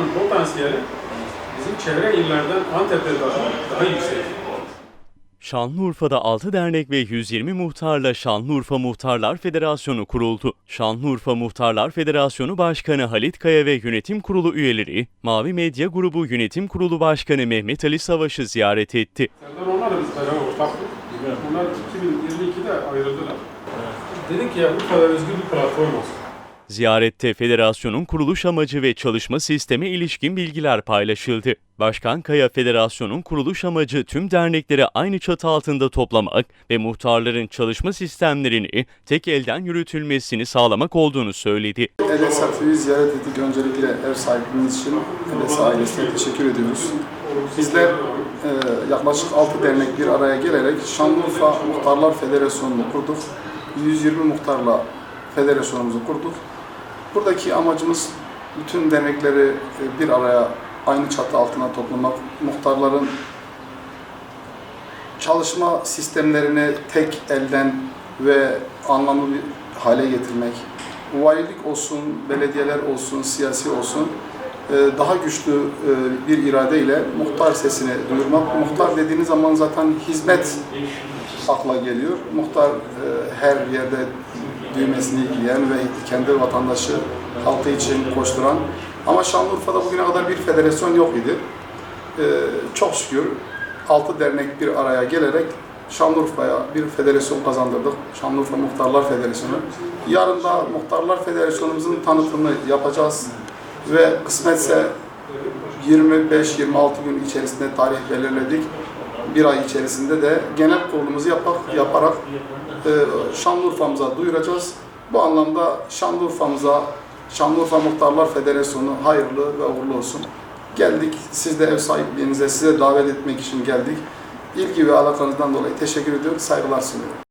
Şanlıurfa'nın potansiyeli bizim çevre illerden Antep'te daha, daha yüksek. Şanlıurfa'da 6 dernek ve 120 muhtarla Şanlıurfa Muhtarlar Federasyonu kuruldu. Şanlıurfa Muhtarlar Federasyonu Başkanı Halit Kaya ve yönetim kurulu üyeleri, Mavi Medya Grubu Yönetim Kurulu Başkanı Mehmet Ali Savaş'ı ziyaret etti. Serdar onlar da biz beraber ortaktık. Onlar 2022'de ayrıldılar. Dedik ki ya bu kadar özgür bir platform olsun. Ziyarette federasyonun kuruluş amacı ve çalışma sisteme ilişkin bilgiler paylaşıldı. Başkan Kaya Federasyonun kuruluş amacı tüm dernekleri aynı çatı altında toplamak ve muhtarların çalışma sistemlerini tek elden yürütülmesini sağlamak olduğunu söyledi. Eles Hafifi'yi ziyaret ettik. Öncelikle ev sahibimiz için Eles ailesine teşekkür ediyoruz. Bizler e, yaklaşık 6 dernek bir araya gelerek Şanlıurfa Muhtarlar Federasyonu'nu kurduk. 120 muhtarla federasyonumuzu kurduk. Buradaki amacımız bütün dernekleri e, bir araya aynı çatı altına toplamak, muhtarların çalışma sistemlerini tek elden ve anlamlı bir hale getirmek, valilik olsun, belediyeler olsun, siyasi olsun e, daha güçlü e, bir iradeyle muhtar sesini duyurmak. Muhtar dediğiniz zaman zaten hizmet akla geliyor. Muhtar her yerde düğmesini ilgileyen ve kendi vatandaşı halkı için koşturan. Ama Şanlıurfa'da bugüne kadar bir federasyon yok idi. E, çok şükür 6 dernek bir araya gelerek Şanlıurfa'ya bir federasyon kazandırdık. Şanlıurfa Muhtarlar Federasyonu. Yarın da Muhtarlar Federasyonumuzun tanıtımını yapacağız ve kısmetse 25-26 gün içerisinde tarih belirledik. Bir ay içerisinde de genel kurulumuzu yapak, yaparak Şanlıurfa'mıza duyuracağız. Bu anlamda Şanlıurfa'mıza, Şanlıurfa Muhtarlar Federasyonu hayırlı ve uğurlu olsun. Geldik, siz de ev sahipliğinize, size davet etmek için geldik. İlgi ve alakanızdan dolayı teşekkür ediyorum, saygılar sunuyorum.